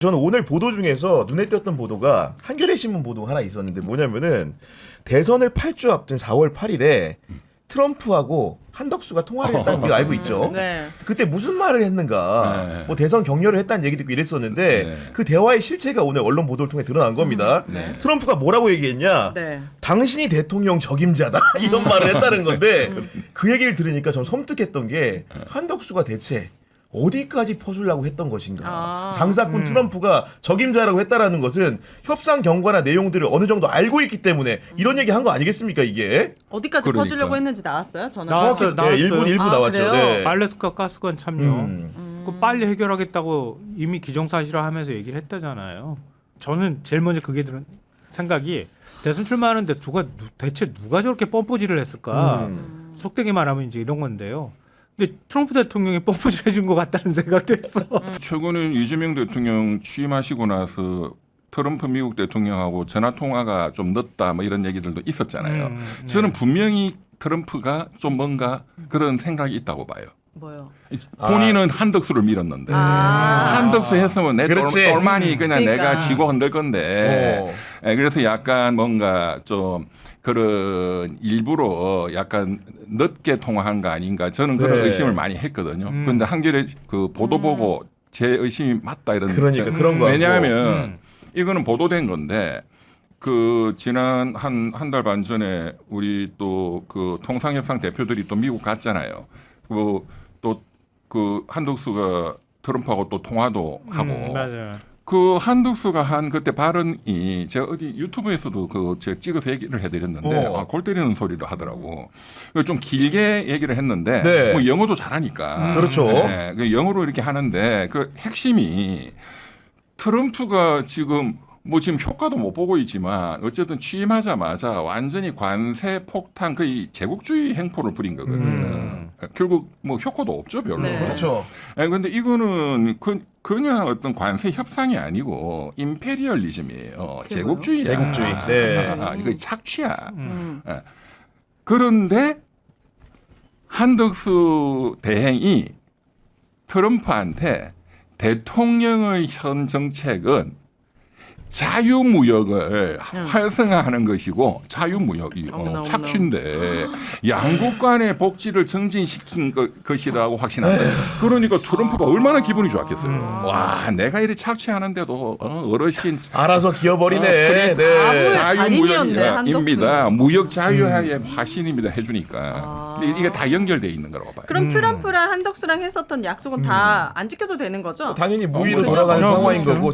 저는 오늘 보도 중에서 눈에 띄었던 보도가 한겨레 신문 보도 하나 있었는데 뭐냐면은 대선을 8주 앞둔 4월 8일에 트럼프하고 한덕수가 통화를 했다는 게 알고 있죠. 네. 그때 무슨 말을 했는가? 네. 뭐 대선 격려를 했다는 얘기 듣고 이랬었는데 네. 그 대화의 실체가 오늘 언론 보도를 통해 드러난 겁니다. 네. 트럼프가 뭐라고 얘기했냐? 네. 당신이 대통령 적임자다 이런 말을 했다는 건데 그 얘기를 들으니까 좀 섬뜩했던 게 한덕수가 대체 어디까지 퍼주려고 했던 것인가 아. 장사꾼 트럼프가 적임자라고 했다라는 것은 협상 경과나 내용들을 어느 정도 알고 있기 때문에 이런 얘기 한 거 아니겠습니까 이게 어디까지 그러니까. 퍼주려고 했는지 나왔어요? 저는 정확히 나왔어요. 네, 나왔어요. 일본 일부 아, 나왔죠 그래요? 네. 알래스카 가스관 참여. 음. 그 빨리 해결하겠다고 이미 기정사실화하면서 얘기를 했다잖아요. 저는 제일 먼저 그게 들은 생각이 대선 출마하는데 누가 누- 대체 누가 저렇게 뻔뻔질을 했을까? 음. 속되게 말하면 이제 이런 건데요. 근데 트럼프 대통령이 뻔뻔질 해준 것 같다는 생각도 했어. 최근에 이재명 대통령 취임하시고 나서 트럼프 미국 대통령하고 전화 통화가 좀 늦다 뭐 이런 얘기들도 있었잖아요. 음, 네. 저는 분명히 트럼프가 좀 뭔가 그런 생각이 있다고 봐요. 뭐요? 본인은 한덕수를 밀었는데 아. 한덕수 했으면 내 똘, 그렇지. 똘마니 그냥 그러니까. 내가 쥐고 흔들 건데 어. 예, 그래서 약간 뭔가 좀 그런 일부러 약간 늦게 통화한 거 아닌가 저는 그런 네. 의심을 많이 했거든요. 음. 그런데 한겨레 그 보도 보고 제 의심이 맞다 이런 그러니까 저- 그런 거 같고. 왜냐하면 음. 이거는 보도된 건데 그 지난 한 한 달 반 전에 우리 또 그 통상협상 대표들이 또 미국 갔잖아요. 그또 그 한덕수가 트럼프하고 또 통화도 하고 음, 맞아요. 그 한덕수가 한 그때 발언이 제가 어디 유튜브에서도 그 제가 찍어서 얘기를 해드렸는데 어. 아, 골 때리는 소리를 하더라고. 그좀 길게 얘기를 했는데 네. 뭐 영어도 잘하니까. 그렇죠. 네, 그 영어로 이렇게 하는데 그 핵심이 트럼프가 지금 뭐 지금 효과도 못 보고 있지만 어쨌든 취임하자마자 완전히 관세 폭탄 거의 제국주의 행포를 부린 거거든요. 음. 결국 뭐 효과도 없죠 별로. 네. 그렇죠. 아니 근데 이거는 그, 그냥 어떤 관세 협상이 아니고 임페리얼리즘이에요. 제국주의야. 제국주의. 네. 아, 이거 착취야. 음. 그런데 한덕수 대행이 트럼프한테 대통령의 현 정책은 자유무역을 활성화하는 것이고 자유무역이. 어, 착취인데 양국 간의 복지를 증진시킨 것, 것이라고 확신한다. 그러니까 트럼프가 얼마나 기분이 좋았겠어요. 와, 내가 이리 착취하는데도 어, 어르신 알아서 기어버리네. 어, 네. 자유무역입니다. 무역 자유화의 화신입니다. 해주니까 아. 이게 다 연결돼 있는 거라고 봐요. 그럼 트럼프랑 한덕수랑 했었던 약속은 다 안 지켜도 되는 거죠? 당연히 무위로 어, 돌아가는 그렇죠. 상황인. 거고